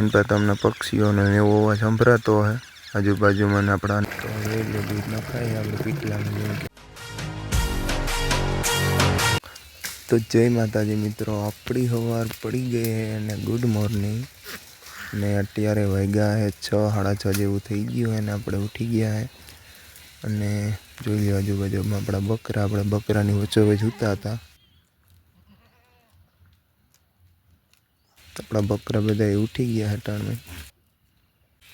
એની પાસે તમને પક્ષીઓનો એવો અવાજ સંભળાતો હોય આજુબાજુમાં ને આપણા તો હવે દૂધ નખાય આપણે પીટલાનું તો જય માતાજી મિત્રો આપણી સવાર પડી ગઈ હે અને ગુડ મોર્નિંગ ને અત્યારે વાગ્યા હે છ સાડા છ જેવું થઈ ગયું અને આપણે ઉઠી ગયા હે. અને જોઈ લો આજુબાજુમાં આપણા બકરા આપણે બકરાની વચ્ચે જૂતા સૂતા હતા આપણા બકરા બધા ઉઠી ગયા હતા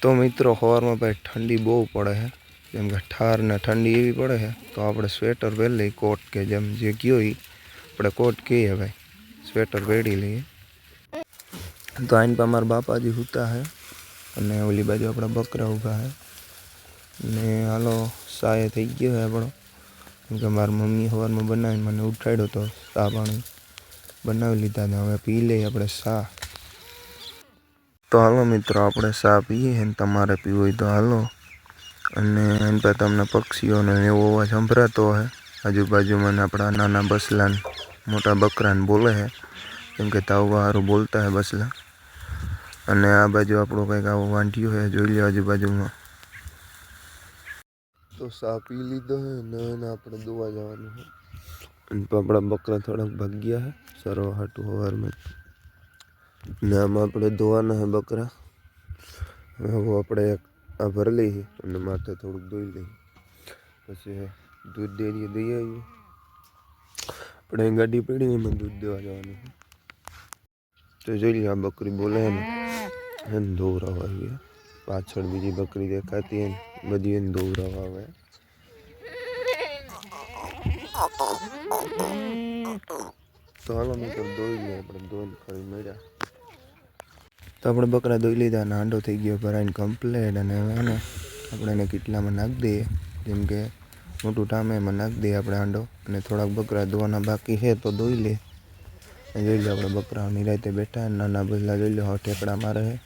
તો મિત્રો સવારમાં ભાઈ ઠંડી બહુ પડે છે જેમ કે ઠાર ને ઠંડી એવી પડે છે તો આપણે સ્વેટર પહેરી કોટ કે જેમ જે કયો એ આપણે કોટ કહીએ ભાઈ, સ્વેટર પહેરી લઈએ. તો આઈન પર મારા બાપાજી સૂતા છે અને ઓલી બાજુ આપણા બકરા ઊભા છે ને હાલો, સાય થઈ ગયો છે આપણો. કેમ કે મારી મમ્મી સવારમાં બનાવીને મને ઉઠાડ્યો તો ચા પાણી બનાવી લીધા ને હવે પી લઈએ આપણે ચા. તો હાલો મિત્રો, આપણે ચા પીએ ને તમારે પીવું હોય તો હાલો. અને એમ પણ તમને પક્ષીઓનો એવો અવાજ સંભળાતો હોય આજુબાજુમાં આપણા નાના બસલાન, મોટા બકરાને બોલે છે કેમ કે તાવવા સારું બોલતા હે બસલા. અને આ બાજુ આપણો કંઈક આવો વાંઢિયો છે જોઈ લો આજુબાજુમાં. તો સા પી લીધો હે ને આપણે દોવા જવાનું છે અને આપણા બકરા થોડાક ભાગ્યા હે સરવા હાટું સવારમાં ને આમાં આપણે ધોવાના હે બકરા. હવે આપણે આ ભરી લઈએ અને માથે થોડુંક ધોઈ લઈએ. પછી દૂધ ડેરીએ દઈ આવીએ. આપણે ગાડી પડી એમાં દૂધ દેવા જવાનું તો જોઈ લઈએ આ બકરી બોલે ને. એને દોરાવા આવી પાછળ બીજી બકરી દેખાતી એને બધી એને દોરાવા આવે. તો હાલો મિત્રો દોઈ લઈએ આપણે દોઈ ફરી મળ્યા. તો આપણે બકરા દોઈ લીધા અને હાંડો થઈ ગયો ભરાઈને કમ્પ્લેટ અને હવે ને આપણે એને કેટલામાં નાખી દઈએ. જેમ કે મોટું ટામે એમાં નાખી દઈએ આપણે હાંડો અને થોડાક બકરા ધોવાના બાકી છે તો દોઈ લે. જોઈ લો આપણે બકરા નિરાતે બેઠા નાના બદલા જોઈ લો ઠેકડા મારે છે.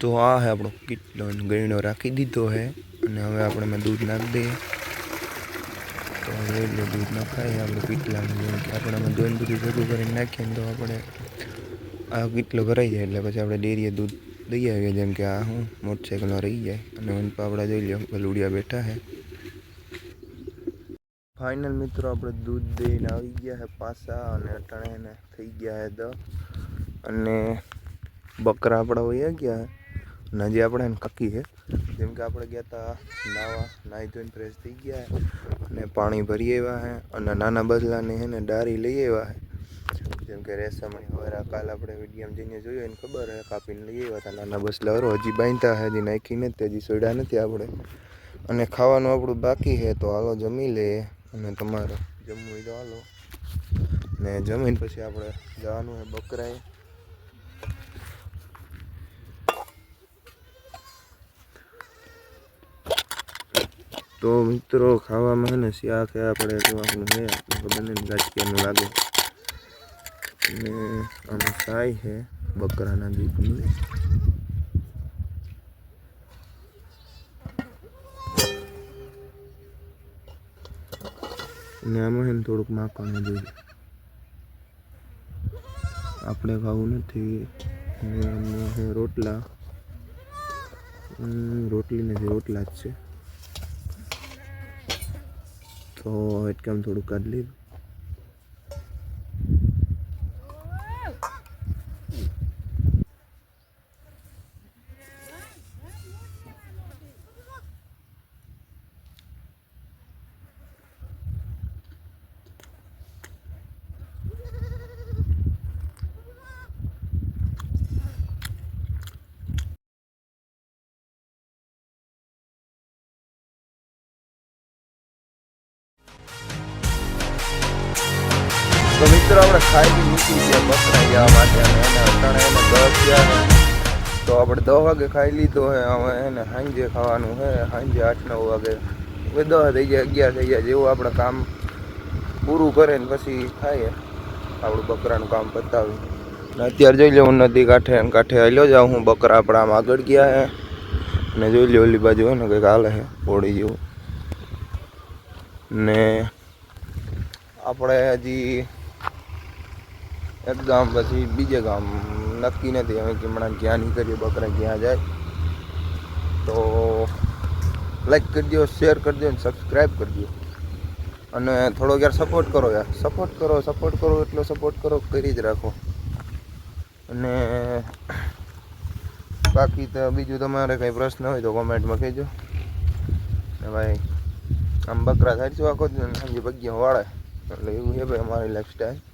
તો આ હે આપણો કીટલો ગયણો રાખી દીધો છે. અને હવે આપણે મેં દૂધ નાખી દઈએ. તો લઈ દૂધ નખાય આપણે પીટલાનું જેમ કે આપણે આમાં દોઈને બધું ભેગું કરીને નાખીએ તો આપણે આ કેટલો ભરાઈ જાય એટલે પછી આપણે ડેરીએ દૂધ દઈ આવીએ, જેમ કે આ હું મોટરસાઇકલમાં રહી જાય અને વન આપણે જોઈ લો ગલુડિયા બેઠા છે ફાઇનલ મિત્રો આપણે દૂધ દઈને આવી ગયા છે પાછા અને અટાણે થઈ ગયા છે દ. અને બકરા આપણા વયા ગયા અને હજી આપણે કકી છે જેમ કે આપણે ગયા હતા નાવા, નાહી ધોઈને ફ્રેશ થઈ ગયા અને પાણી ભરી આવ્યા હે અને નાના બદલાને હે ને ડારી લઈ આવ્યા હે. જેમ કે રેસમણી વગેરે કાલ આપણે વિડીયમ જઈને જોયું એને ખબર હે, કાપીને લઈ આવ્યા હતા નાના બસલા હરો, હજી બાંધતા હે, હજી નાખી નથી, હજી સોડ્યા નથી આપણે. અને ખાવાનું આપણું બાકી છે તો હાલો જમી લઈએ અને તમારે જમવું તો હાલો. ને જમીને પછી આપણે જવાનું છે બકરાએ. તો મિત્રો, ખાવામાં હે ને શાક છે, આપણે જોવાનું હે આપણે નહીં, ગાંઠિયાનું લાગે. અને આમાં સાય છે, બકરાના દૂધની. અને આમાં છે ને થોડુંક માખણ જોઈએ. આપણે ખાવું નથી. રોટલા. રોટલી નથી, રોટલા જ છે. તો એટલામાં થોડું કાઢી લીધું તો મિત્રો, આપણે ખાઈ મૂકી છે બકરા જવા માટે અને એને અટાણે એને દસ ગયા. તો આપણે દસ વાગે ખાઈ લીધો હે. હવે એને સાંજે ખાવાનું છે સાંજે આઠ નવ વાગે. હવે દસ થઈ ગયા, અગિયાર થઈ ગયા જેવું આપણે કામ પૂરું કરે ને પછી ખાઈએ. આપણું બકરાનું કામ પતાવી ને અત્યારે જોઈ લો હું નદી કાંઠે ને કાંઠે હાલ્યો જાઉં હું બકરા આપણા આમ આગળ ગયા હે. ને જોઈ લો ઓલી બાજુ હે ને કંઈક હાલે છે પોળી જેવું. ને આપણે હજી એક ગામ પછી બીજે ગામ. નક્કી નથી હવે હમણાં ક્યાં નીકળીએ, બકરા ક્યાં જાય. તો લાઈક કરજો શેર કરજો અને સબસ્ક્રાઈબ કરજો. અને થોડોક યાર સપોર્ટ કરો યાર. સપોર્ટ કરો સપોર્ટ કરો, એટલો સપોર્ટ કરો, કરી જ રાખો. અને બાકી તો બીજું તમારે કંઈ પ્રશ્ન હોય તો કોમેન્ટમાં કહેજો. ને ભાઈ, આમ બકરા થાય આખો જ ને સાંજે પગ્યા વાળે. એટલે એવું છે ભાઈ અમારી લાઈફસ્ટાઈલ